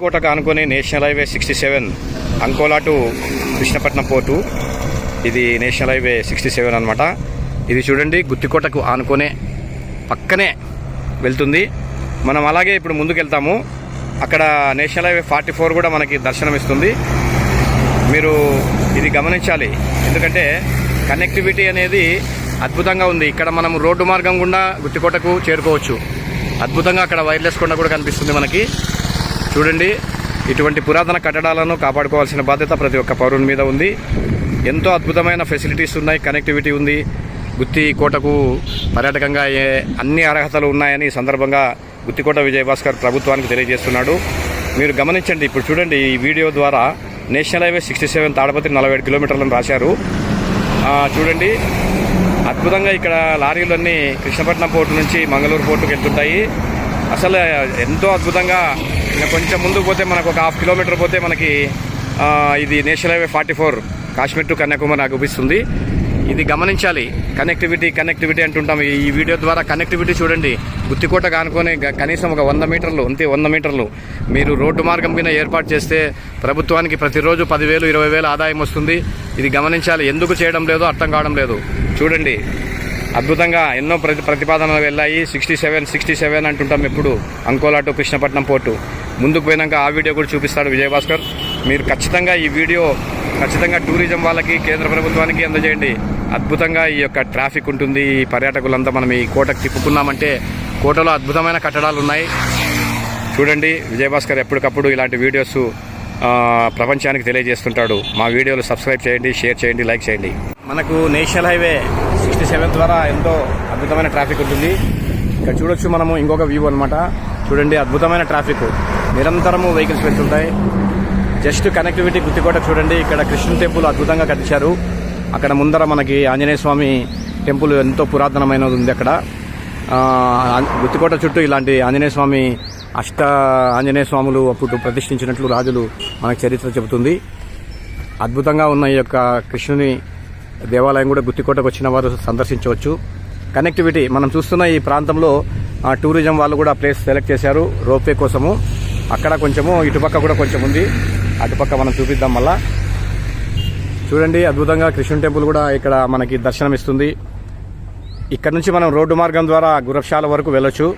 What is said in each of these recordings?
కోటకు ఆనుకొని national highway sixty seven Ankola to Krishnapatnam port. ఇది నేషనల్ హైవే సిక్స్టీ సెవెన్ అనమాట ఇది చూడండి గుత్తికోటకు ఆనుకొనే పక్కనే వెళ్తుంది. మనం అలాగే ఇప్పుడు ముందుకు వెళ్తాము అక్కడ నేషనల్ హైవే ఫార్టీ ఫోర్ కూడా మనకి దర్శనం ఇస్తుంది మీరు ఇది గమనించాలి. ఎందుకంటే కనెక్టివిటీ అనేది అద్భుతంగా ఉంది. ఇక్కడ మనం రోడ్డు మార్గం గుండా గుత్తికోటకు చేరుకోవచ్చు. అద్భుతంగా అక్కడ వైర్లెస్ కొండ కూడా కనిపిస్తుంది మనకి. చూడండి ఇటువంటి పురాతన కట్టడాలను కాపాడుకోవాల్సిన బాధ్యత ప్రతి ఒక్క పౌరుని మీద ఉంది. ఎంతో అద్భుతమైన ఫెసిలిటీస్ ఉన్నాయి కనెక్టివిటీ ఉంది. గుత్తి కోటకు పర్యాటకంగా ఏ అన్ని అర్హతలు ఉన్నాయని ఈ సందర్భంగా గుత్తికోట విజయభాస్కర్ ప్రభుత్వానికి తెలియజేస్తున్నాడు. మీరు గమనించండి ఇప్పుడు చూడండి ఈ వీడియో ద్వారా national highway sixty seven Tadipatri నలభై ఏడు కిలోమీటర్లను రాశారు. చూడండి అద్భుతంగా ఇక్కడ లారీలన్నీ కృష్ణపట్నం పోర్టు నుంచి మంగళూరు పోర్టుకు వెళ్తుంటాయి. అసలు ఎంతో అద్భుతంగా ఇంకా కొంచెం ముందుకు పోతే మనకు ఒక హాఫ్ కిలోమీటర్ పోతే మనకి ఇది national highway forty four Kashmir to Kanyakumari నాకు చూపిస్తుంది ఇది గమనించాలి. కనెక్టివిటీ కనెక్టివిటీ అంటుంటాం. ఈ వీడియో ద్వారా కనెక్టివిటీ చూడండి. గుత్తికోట కానుకొని కనీసం ఒక వంద మీటర్లు అంతే వంద మీటర్లు. మీరు రోడ్డు మార్గం మీద ఏర్పాటు చేస్తే ప్రభుత్వానికి ప్రతిరోజు పదివేలు ఇరవై వేలు ఆదాయం వస్తుంది. ఇది గమనించాలి. ఎందుకు చేయడం లేదో అర్థం కావడం లేదు. చూడండి. అద్భుతంగా ఎన్నో ప్రతి ప్రతిపాదనలు వెళ్ళాయి. సిక్స్టీ సెవెన్ సిక్స్టీ సెవెన్ అంటుంటాం ఎప్పుడు. Ankola to Krishnapatnam port. ముందుకు పోయినాక ఆ వీడియో కూడా చూపిస్తాడు విజయభాస్కర్. మీరు ఖచ్చితంగా ఈ వీడియో ఖచ్చితంగా టూరిజం వాళ్ళకి కేంద్ర ప్రభుత్వానికి అందజేయండి. అద్భుతంగా ఈ యొక్క ట్రాఫిక్ ఉంటుంది. ఈ పర్యాటకులంతా మనం ఈ కోటకు తిప్పుకున్నామంటే కోటలో అద్భుతమైన కట్టడాలు ఉన్నాయి. చూడండి విజయభాస్కర్ ఎప్పటికప్పుడు ఇలాంటి వీడియోస్ ప్రపంచానికి తెలియజేస్తుంటాడు. మా వీడియోలు సబ్స్క్రైబ్ చేయండి షేర్ చేయండి లైక్ చేయండి. మనకు నేషనల్ హైవే సెవెన్ ద్వారా ఎంతో అద్భుతమైన ట్రాఫిక్ ఉంటుంది. ఇక్కడ చూడొచ్చు మనము ఇంకొక వ్యూ అనమాట చూడండి అద్భుతమైన ట్రాఫిక్ నిరంతరము వెహికల్స్ వెళ్తుంటాయి. జస్ట్ కనెక్టివిటీ గుత్తికోట చూడండి. ఇక్కడ కృష్ణ టెంపుల్ అద్భుతంగా కట్టించారు. అక్కడ ముందర మనకి ఆంజనేయ స్వామి టెంపుల్ ఎంతో పురాతనమైనది ఉంది అక్కడ. గుత్తికోట చుట్టూ ఇలాంటి ఆంజనేయ స్వామి అష్ట ఆంజనేయ స్వాములు అప్పుడు ప్రతిష్ఠించినట్లు రాజులు మనకు చరిత్ర చెబుతుంది. అద్భుతంగా ఉన్న ఈ యొక్క కృష్ణుని దేవాలయం కూడా గుత్తికోటకు వచ్చిన వారు సందర్శించవచ్చు. కనెక్టివిటీ మనం చూస్తున్న ఈ ప్రాంతంలో టూరిజం వాళ్ళు కూడా ప్లేస్ సెలెక్ట్ చేశారు. రోప్వే కోసము. అక్కడ కొంచెము ఇటుపక్క కూడా కొంచెం ఉంది. అటుపక్క మనం చూపిద్దాం మళ్ళా. చూడండి అద్భుతంగా కృష్ణుని టెంపుల్ కూడా ఇక్కడ మనకి దర్శనం ఇస్తుంది ఇక్కడ నుంచి మనం రోడ్డు మార్గం ద్వారా గురక్షాల వరకు వెళ్ళొచ్చు.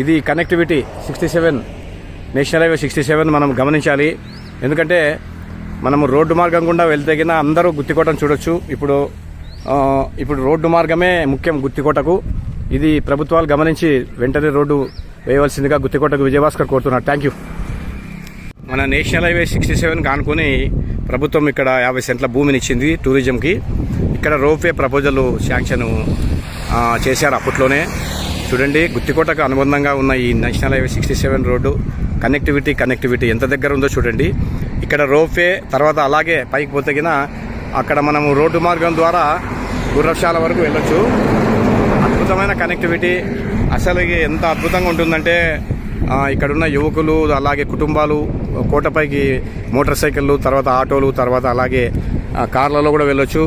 ఇది connectivity sixty seven national highway sixty seven మనం గమనించాలి. ఎందుకంటే మనము రోడ్డు మార్గం గుండా వెళ్తేగిన అందరూ గుత్తికోటను చూడొచ్చు. ఇప్పుడు ఇప్పుడు రోడ్డు మార్గమే ముఖ్యం గుత్తికోటకు. ఇది ప్రభుత్వాలు గమనించి వెంటనే రోడ్డు వేయవలసిందిగా గుత్తికోటకు విజయభాస్కర్ కోరుతున్నారు. థ్యాంక్ యూ మన నేషనల్ హైవే సిక్స్టీ సెవెన్ కానుకొని ప్రభుత్వం ఇక్కడ యాభై సెంట్ల భూమిని ఇచ్చింది టూరిజంకి. ఇక్కడ రోప్వే ప్రపోజల్ శాంక్షన్ చేశారు అప్పట్లోనే. చూడండి గుత్తికోటకు అనుబంధంగా ఉన్న ఈ national highway sixty seven road. Connectivity connectivity ఎంత దగ్గర ఉందో చూడండి. ఇక్కడ రోప్వే తర్వాత అలాగే పైకి పోతగిన అక్కడ మనము రోడ్డు మార్గం ద్వారా గుర్రశాల వరకు వెళ్ళొచ్చు. అద్భుతమైన కనెక్టివిటీ అసలు ఎంత అద్భుతంగా ఉంటుందంటే ఇక్కడున్న యువకులు అలాగే కుటుంబాలు కోటపైకి మోటార్ సైకిళ్ళు తర్వాత ఆటోలు తర్వాత అలాగే కార్లలో కూడా వెళ్ళొచ్చు.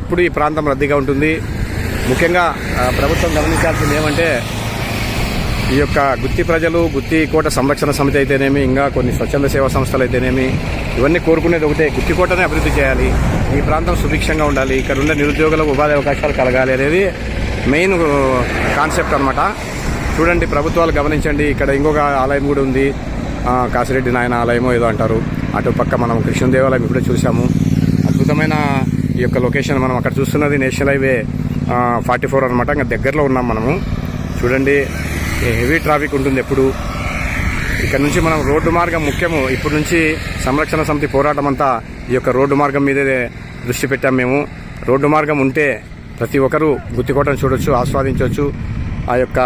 ఎప్పుడు ఈ ప్రాంతం రద్దీగా ఉంటుంది. ముఖ్యంగా ప్రభుత్వం గమనించాల్సింది ఏమంటే ఈ యొక్క గుత్తి ప్రజలు గుత్తి కోట సంరక్షణ సమితి అయితేనేమి ఇంకా కొన్ని స్వచ్ఛంద సేవా సంస్థలు అయితేనేమి ఇవన్నీ కోరుకునేది ఒకటే. గుత్తి కోటనే అభివృద్ధి చేయాలి. ఈ ప్రాంతం సుభిక్షంగా ఉండాలి. ఇక్కడ ఉండే నిరుద్యోగులకు ఉపాధి అవకాశాలు కలగాలి అనేది మెయిన్ కాన్సెప్ట్ అనమాట చూడండి ప్రభుత్వాలు గమనించండి. ఇక్కడ ఇంకొక ఆలయం కూడా ఉంది. కాసిరెడ్డి నాయన ఆలయమో ఏదో అంటారు. అటుపక్క మనం కృష్ణ దేవాలయం ఇప్పుడే చూసాము అద్భుతమైన ఈ యొక్క లొకేషన్ మనం అక్కడ చూస్తున్నది నేషనల్ హైవే ఫార్టీ ఫోర్ అనమాట ఇంకా దగ్గరలో ఉన్నాం మనము. చూడండి హెవీ ట్రాఫిక్ ఉంటుంది ఎప్పుడు? ఇక్కడ నుంచి మనం రోడ్డు మార్గం ముఖ్యము. ఇప్పటి నుంచి సంరక్షణ సమితి పోరాటం అంతా ఈ యొక్క రోడ్డు మార్గం మీదే దృష్టి పెట్టాం మేము. రోడ్డు మార్గం ఉంటే ప్రతి ఒక్కరూ గుత్తికోటను చూడొచ్చు ఆస్వాదించవచ్చు ఆ యొక్క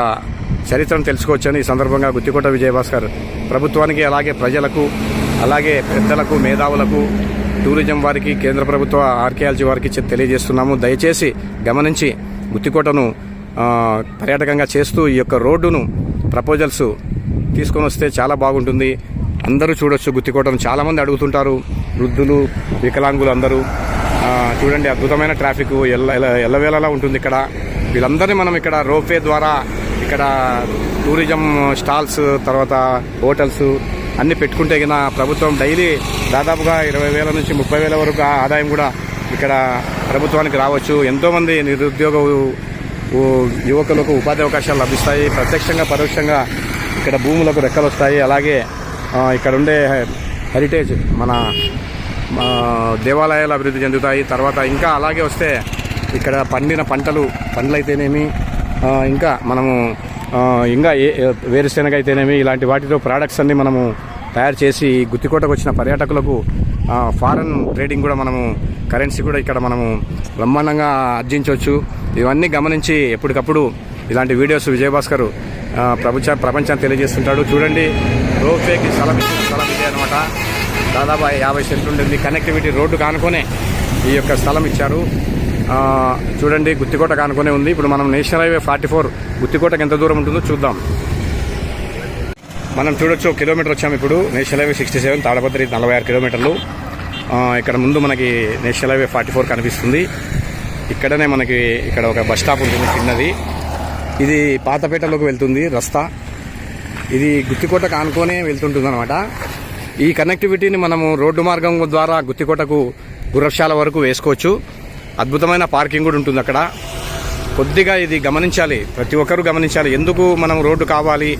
చరిత్రను తెలుసుకోవచ్చని ఈ సందర్భంగా గుత్తికోట విజయభాస్కర్ ప్రభుత్వానికి అలాగే ప్రజలకు అలాగే పెద్దలకు మేధావులకు టూరిజం వారికి కేంద్ర ప్రభుత్వ ఆర్కియాలజీ వారికి తెలియజేస్తున్నాము. దయచేసి గమనించి గుత్తికోటను పర్యాటకంగా చేస్తూ ఈ యొక్క రోడ్డును ప్రపోజల్స్ తీసుకొని వస్తే చాలా బాగుంటుంది. అందరూ చూడొచ్చు గుత్తికోటను చాలామంది అడుగుతుంటారు. వృద్ధులు వికలాంగులు అందరూ. చూడండి అద్భుతమైన ట్రాఫిక్ ఎల్ల ఎల్లవేళలా ఉంటుంది ఇక్కడ. వీళ్ళందరినీ మనం ఇక్కడ రోప్వే ద్వారా ఇక్కడ టూరిజం స్టాల్స్ తర్వాత హోటల్స్ అన్ని పెట్టుకుంటే గిన ప్రభుత్వం డైలీ దాదాపుగా ఇరవై వేల నుంచి ముప్పై వేల వరకు ఆదాయం కూడా ఇక్కడ ప్రభుత్వానికి రావచ్చు. ఎంతోమంది నిరుద్యోగ యువకులకు ఉపాధి అవకాశాలు లభిస్తాయి. ప్రత్యక్షంగా పరోక్షంగా ఇక్కడ భూములకు రెక్కలు వస్తాయి అలాగే ఇక్కడ ఉండే హె- హెరిటేజ్ మన దేవాలయాలు అభివృద్ధి చెందుతాయి. తర్వాత ఇంకా అలాగే వస్తే ఇక్కడ పండిన పంటలు పండ్లైతేనేమి అయితేనేమి ఇంకా మనము ఇంకా ఏ వేరుశెనగ అయితేనేమి ఇలాంటి వాటితో ప్రోడక్ట్స్ అన్ని మనము తయారు చేసి గుత్తికోటకు వచ్చిన పర్యాటకులకు ఫారెన్ ట్రేడింగ్ కూడా మనము కరెన్సీ కూడా ఇక్కడ మనము బ్రహ్మాండంగా ఆర్జించవచ్చు. ఇవన్నీ గమనించి ఎప్పటికప్పుడు ఇలాంటి వీడియోస్ విజయభాస్కర్ ప్రపంచ ప్రపంచాన్ని తెలియజేస్తుంటాడు. చూడండి రోప్వేకి స్థలం ఇచ్చిన స్థలం ఇదే అనమాట దాదాపు యాభై సెంట్లు ఉంటుంది కనెక్టివిటీ రోడ్డు కానుకొనే ఈ యొక్క స్థలం ఇచ్చారు. చూడండి గుత్తికోట కానుకొనే ఉంది. ఇప్పుడు మనం నేషనల్ హైవే ఫార్టీ ఫోర్ గుత్తికోటకి ఎంత దూరం ఉంటుందో చూద్దాం. మనం చూడొచ్చు కిలోమీటర్ వచ్చాము ఇప్పుడు. National highway sixty seven Tadipatri నలభై ఆరు కిలోమీటర్లు. ఇక్కడ ముందు మనకి నేషనల్ హైవే ఫార్టీ ఫోర్ కనిపిస్తుంది. ఇక్కడనే మనకి ఇక్కడ ఒక బస్ స్టాప్ ఉంటుంది చిన్నది. ఇది పాతపేటలోకి వెళ్తుంది రస్తా. ఇది గుత్తికోటకు ఆనుకొనే వెళ్తుంటుంది అనమాట ఈ కనెక్టివిటీని మనము రోడ్డు మార్గం ద్వారా గుత్తికోటకు గుర్రశాల వరకు వేసుకోవచ్చు. అద్భుతమైన పార్కింగ్ కూడా ఉంటుంది అక్కడ. కొద్దిగా ఇది గమనించాలి ప్రతి ఒక్కరూ గమనించాలి. ఎందుకు మనం రోడ్డు కావాలి?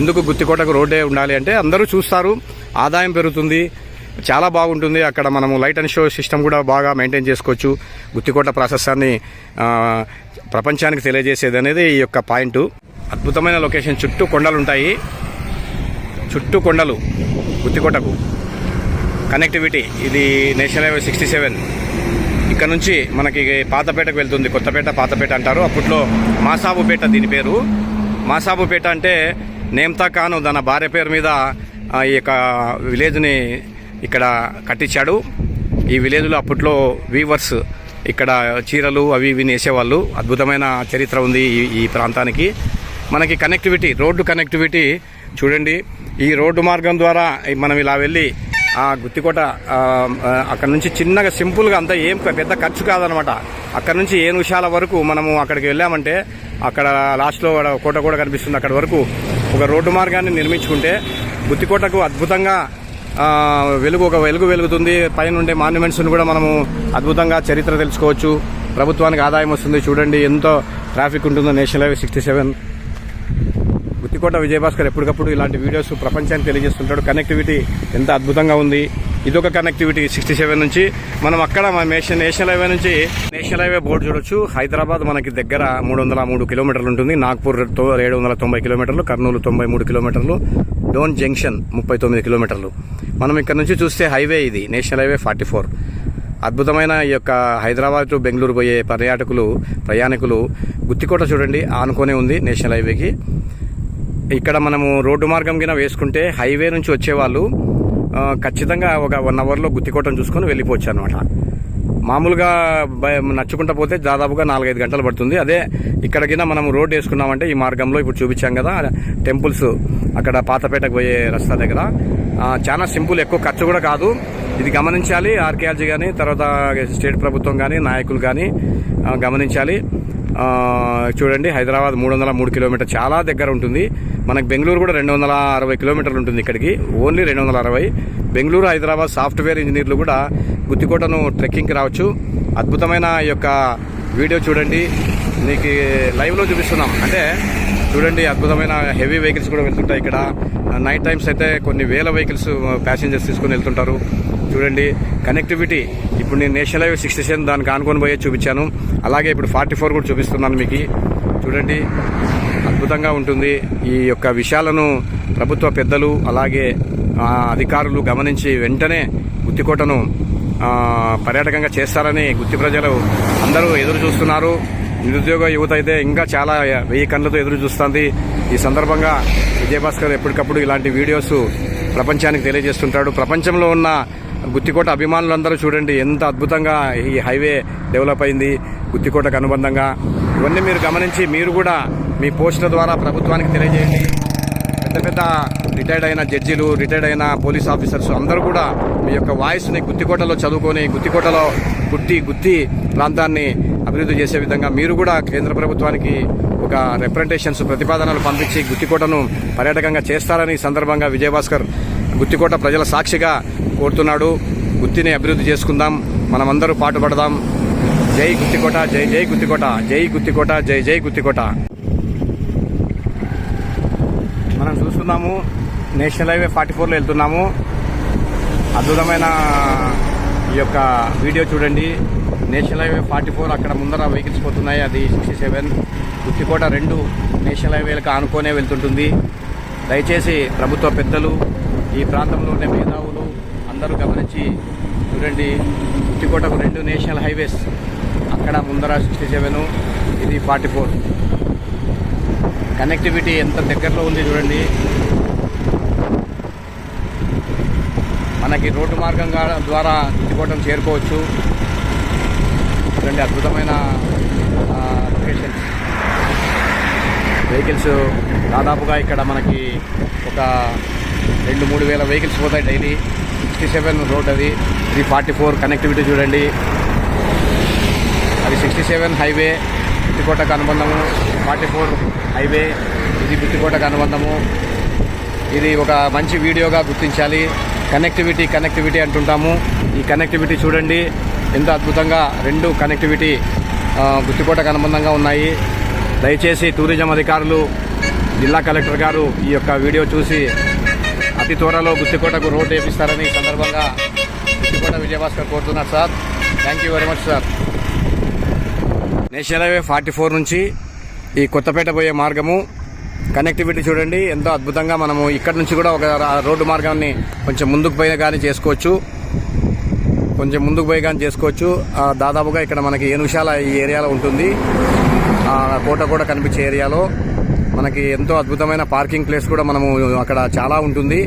ఎందుకు గుత్తికోటకు రోడ్డే ఉండాలి అంటే అందరూ చూస్తారు. ఆదాయం పెరుగుతుంది. చాలా బాగుంటుంది. అక్కడ మనము లైట్ అండ్ షో సిస్టమ్ కూడా బాగా మెయింటైన్ చేసుకోవచ్చు. గుత్తికోట ప్రాసెసర్ని ప్రపంచానికి తెలియజేసేది అనేది ఈ యొక్క పాయింట్. అద్భుతమైన లొకేషన్. చుట్టూ కొండలు ఉంటాయి. చుట్టూ కొండలు గుత్తికోటకు. కనెక్టివిటీ. ఇది నేషనల్ హైవే సిక్స్టీ సెవెన్. ఇక్కడ నుంచి మనకి పాతపేటకు వెళ్తుంది. కొత్తపేట పాతపేట అంటారు. అప్పట్లో మాసాబుపేట దీని పేరు. మాసాబుపేట అంటే నేమ్తా ఖాన్ తన భార్య పేరు మీద ఈ యొక్క విలేజ్ని ఇక్కడ కట్టించాడు. ఈ విలేజ్లో అప్పట్లో వీవర్స్ ఇక్కడ చీరలు అవి ఇవి నేసేవాళ్ళు. అద్భుతమైన చరిత్ర ఉంది ఈ ఈ ప్రాంతానికి. మనకి కనెక్టివిటీ రోడ్డు కనెక్టివిటీ చూడండి. ఈ రోడ్డు మార్గం ద్వారా మనం ఇలా వెళ్ళి ఆ గుత్తికోట అక్కడ నుంచి చిన్నగా సింపుల్గా అంతా ఏం పెద్ద ఖర్చు కాదనమాట. అక్కడ నుంచి ఏ నిమిషాల వరకు మనము అక్కడికి వెళ్ళామంటే అక్కడ లాస్ట్లో కోట కూడా కనిపిస్తుంది. అక్కడ వరకు ఒక రోడ్డు మార్గాన్ని నిర్మించుకుంటే గుత్తికోటకు అద్భుతంగా వెలుగు ఒక వెలుగు వెలుగుతుంది. పైన ఉండే మాన్యుమెంట్స్ని కూడా మనము అద్భుతంగా చరిత్ర తెలుసుకోవచ్చు. ప్రభుత్వానికి ఆదాయం వస్తుంది. చూడండి ఎంతో ట్రాఫిక్ ఉంటుందో national highway sixty seven Guttikota Vijayabhaskar ఎప్పటికప్పుడు ఇలాంటి వీడియోస్ ప్రపంచానికి తెలియజేస్తుంటాడు. కనెక్టివిటీ ఎంత అద్భుతంగా ఉంది. ఇదొక కనెక్టివిటీ సిక్స్టీ సెవెన్ నుంచి. మనం అక్కడ మన నేషనల్ నేషనల్ హైవే నుంచి నేషనల్ హైవే బోర్డు చూడొచ్చు. హైదరాబాద్ మనకి దగ్గర మూడు వందల మూడు కిలోమీటర్లు ఉంటుంది. నాగ్పూర్ ఏడు వందల తొంభై కిలోమీటర్లు కర్నూలు తొంభై మూడు కిలోమీటర్లు. డోన్ జంక్షన్ ముప్పై తొమ్మిది కిలోమీటర్లు. మనం ఇక్కడ నుంచి చూస్తే హైవే ఇది నేషనల్ హైవే ఫార్టీ ఫోర్. అద్భుతమైన ఈ యొక్క హైదరాబాద్ టు బెంగళూరు పోయే పర్యాటకులు ప్రయాణికులు గుత్తికోట చూడండి ఆనుకొనే ఉంది నేషనల్ హైవేకి. ఇక్కడ మనము రోడ్డు మార్గం కింద వేసుకుంటే హైవే నుంచి వచ్చేవాళ్ళు ఖచ్చితంగా ఒక వన్ అవర్లో గుత్తికోటను చూసుకొని వెళ్ళిపోవచ్చు అనమాట మామూలుగా నచ్చుకుంటా పోతే దాదాపుగా నాలుగైదు గంటలు పడుతుంది. అదే ఇక్కడికైనా మనం రోడ్ వేసుకున్నామంటే ఈ మార్గంలో ఇప్పుడు చూపించాం కదా టెంపుల్స్ అక్కడ పాతపేటకు పోయే రస్తా దగ్గర. చాలా సింపుల్ ఎక్కువ ఖర్చు కూడా కాదు. ఇది గమనించాలి ఆర్కియాలజీ కానీ తర్వాత స్టేట్ ప్రభుత్వం కానీ నాయకులు కానీ గమనించాలి. చూడండి హైదరాబాద్ మూడు వందల మూడు కిలోమీటర్ చాలా దగ్గర ఉంటుంది. మనకు బెంగళూరు కూడా రెండు వందల అరవై కిలోమీటర్లు ఉంటుంది ఇక్కడికి. ఓన్లీ రెండు వందల అరవై. బెంగళూరు హైదరాబాద్ సాఫ్ట్వేర్ ఇంజనీర్లు కూడా గుత్తికోటను ట్రెక్కింగ్కి రావచ్చు. అద్భుతమైన ఈ యొక్క వీడియో చూడండి. మీకు లైవ్లో చూపిస్తున్నాం. అంటే చూడండి అద్భుతమైన హెవీ వెహికల్స్ కూడా వెళ్తుంటాయి ఇక్కడ. నైట్ టైమ్స్ అయితే కొన్ని వేల వెహికల్స్ ప్యాసింజర్స్ తీసుకొని వెళ్తుంటారు. చూడండి కనెక్టివిటీ. ఇప్పుడు నేను నేషనల్ హైవే సిక్స్టీ సెవెన్ దానికి ఆనుకొని పోయే చూపించాను. అలాగే ఇప్పుడు ఫార్టీ ఫోర్ కూడా చూపిస్తున్నాను మీకు. చూడండి అద్భుతంగా ఉంటుంది. ఈ యొక్క విషయాలను ప్రభుత్వ పెద్దలు అలాగే అధికారులు గమనించి వెంటనే గుత్తికోటను పర్యాటకంగా చేస్తారని గుత్తి ప్రజలు అందరూ ఎదురు చూస్తున్నారు. నిరుద్యోగ యువత అయితే ఇంకా చాలా వెయ్యి కళ్ళతో ఎదురు చూస్తుంది. ఈ సందర్భంగా విజయభాస్కర్ ఎప్పటికప్పుడు ఇలాంటి వీడియోస్ ప్రపంచానికి తెలియజేస్తుంటాడు. ప్రపంచంలో ఉన్న గుత్తికోట అభిమానులందరూ చూడండి ఎంత అద్భుతంగా ఈ హైవే డెవలప్ అయింది గుత్తికోటకు అనుబంధంగా. ఇవన్నీ మీరు గమనించి మీరు కూడా మీ పోస్టుల ద్వారా ప్రభుత్వానికి తెలియజేయండి. పెద్ద రిటైర్డ్ అయిన జడ్జీలు రిటైర్డ్ అయిన పోలీస్ ఆఫీసర్స్ అందరూ కూడా మీ యొక్క వాయిస్ని గుత్తికోటలో చదువుకొని గుత్తికోటలో గుత్తి గుత్తి ప్రాంతాన్ని అభివృద్ధి చేసే విధంగా మీరు కూడా కేంద్ర ప్రభుత్వానికి ఒక రిప్రజెంటేషన్స్ ప్రతిపాదనలు పంపించి గుత్తికోటను పర్యాటకంగా చేస్తారని సందర్భంగా విజయభాస్కర్ గుత్తికోట ప్రజల సాక్షిగా కోరుతున్నాడు. గుత్తిని అభివృద్ధి చేసుకుందాం. మనమందరూ పాటుపడదాం. జై గుత్తికోట జై జై గుత్తికోట జై గుత్తికోట జై జై గుత్తికోట. మనం చూస్తున్నాము. నేషనల్ హైవే ఫార్టీ ఫోర్లో వెళ్తున్నాము. అద్భుతమైన ఈ యొక్క వీడియో చూడండి. నేషనల్ హైవే ఫార్టీ ఫోర్ అక్కడ ముందర వెహికల్స్ పోతున్నాయి. అది సిక్స్టీ సెవెన్. గుత్తికోట రెండు నేషనల్ హైవేలకు ఆనుకోనే వెళ్తుంటుంది. దయచేసి ప్రభుత్వ పెద్దలు ఈ ప్రాంతంలో ఉండే మేధావులు అందరూ గమనించి చూడండి. గుత్తికోటకు రెండు నేషనల్ హైవేస్ అక్కడ ముందర సిక్స్టీ సెవెన్ ఇది ఫార్టీ ఫోర్. కనెక్టివిటీ ఎంత దగ్గరలో ఉంది చూడండి. మనకి రోడ్డు మార్గంగా ద్వారా గుత్తికోటం చేరుకోవచ్చు. చూడండి అద్భుతమైన లొకేషన్స్ వెహికల్స్ దాదాపుగా ఇక్కడ మనకి ఒక రెండు మూడు వేల వెహికల్స్ పోతాయి డైలీ సిక్స్టీ సెవెన్ రోడ్ అది. త్రీ ఫార్టీ ఫోర్ కనెక్టివిటీ చూడండి. అది సిక్స్టీ సెవెన్ హైవే గుత్తికోటకు అనుబంధము. Forty four highway. ఇది గుత్తికోటకు అనుబంధము. ఇది ఒక మంచి వీడియోగా గుర్తించాలి. కనెక్టివిటీ కనెక్టివిటీ అంటుంటాము. ఈ కనెక్టివిటీ చూడండి. ఎంత అద్భుతంగా రెండు కనెక్టివిటీ ఆ, గుత్తికోటకు అనుబంధంగా ఉన్నాయి. దయచేసి టూరిజం అధికారులు జిల్లా కలెక్టర్ గారు ఈ యొక్క వీడియో చూసి అతి త్వరలో గుత్తికోటకు రోడ్ వేపిస్తారని ఈ సందర్భంగా గుత్తికోట విజయభాస్కర్ కోరుతున్నారు sir. Thank you very much sir national highway forty four నుంచి ఈ కొత్తపేట పోయే మార్గము. కనెక్టివిటీ చూడండి ఎంతో అద్భుతంగా మనము ఇక్కడ నుంచి కూడా ఒక రోడ్డు మార్గాన్ని కొంచెం ముందుకు పోయి కానీ చేసుకోవచ్చు. కొంచెం ముందుకు పోయి కానీ చేసుకోవచ్చు. దాదాపుగా ఇక్కడ మనకి ఏనుగుశాల ఈ ఏరియాలో ఉంటుంది. ఆ, కోట కూడా కనిపించే ఏరియాలో. మనకి ఎంతో అద్భుతమైన పార్కింగ్ ప్లేస్ కూడా మనము అక్కడ చాలా ఉంటుంది.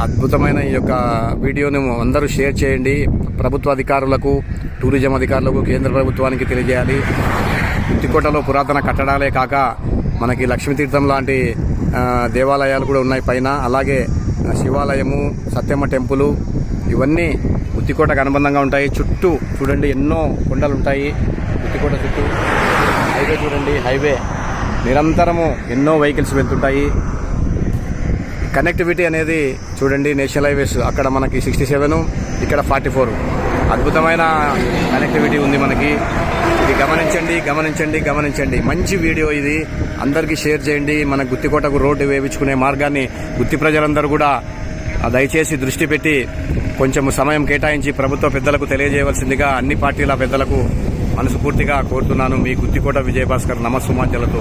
అద్భుతమైన ఈ యొక్క వీడియోని అందరూ షేర్ చేయండి. ప్రభుత్వ అధికారులకు టూరిజం అధికారులకు కేంద్ర ప్రభుత్వానికి తెలియజేయాలి. ఉత్తికోటలో పురాతన కట్టడాలే కాక మనకి లక్ష్మీతీర్థం లాంటి దేవాలయాలు కూడా ఉన్నాయి పైన. అలాగే శివాలయము సత్యమ్మ టెంపులు ఇవన్నీ ఉత్తికోటకు అనుబంధంగా ఉంటాయి. చుట్టూ చూడండి ఎన్నో కొండలు ఉంటాయి. ఉత్తికోట చుట్టూ హైవే చూడండి హైవే. నిరంతరము ఎన్నో వెహికల్స్ వెళ్తుంటాయి. కనెక్టివిటీ అనేది చూడండి నేషనల్ హైవేస్. అక్కడ మనకి సిక్స్టీ సెవెన్ ఇక్కడ ఫార్టీ ఫోర్. అద్భుతమైన కనెక్టివిటీ ఉంది మనకి. ఇది గమనించండి గమనించండి గమనించండి. మంచి వీడియో ఇది. అందరికీ షేర్ చేయండి. మన గుత్తికోటకు రోడ్డు వేయించుకునే మార్గాన్ని గుత్తి ప్రజలందరూ కూడా దయచేసి దృష్టి పెట్టి కొంచెం సమయం కేటాయించి ప్రభుత్వ పెద్దలకు తెలియజేయవలసిందిగా అన్ని పార్టీల పెద్దలకు మనస్ఫూర్తిగా కోరుతున్నాను. మీ గుత్తికోట విజయభాస్కర్ నమస్సుమాంజలతో